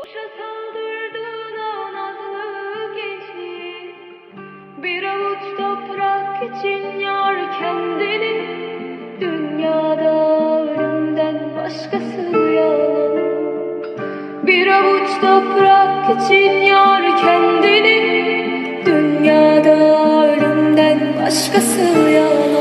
Boşa saldırdın o nazlı gençliği Bir avuç toprak için yar kendini Dünyada ölümden başkası yalan Bir avuç toprak için yar kendini Dünyada ölümden başkası yalan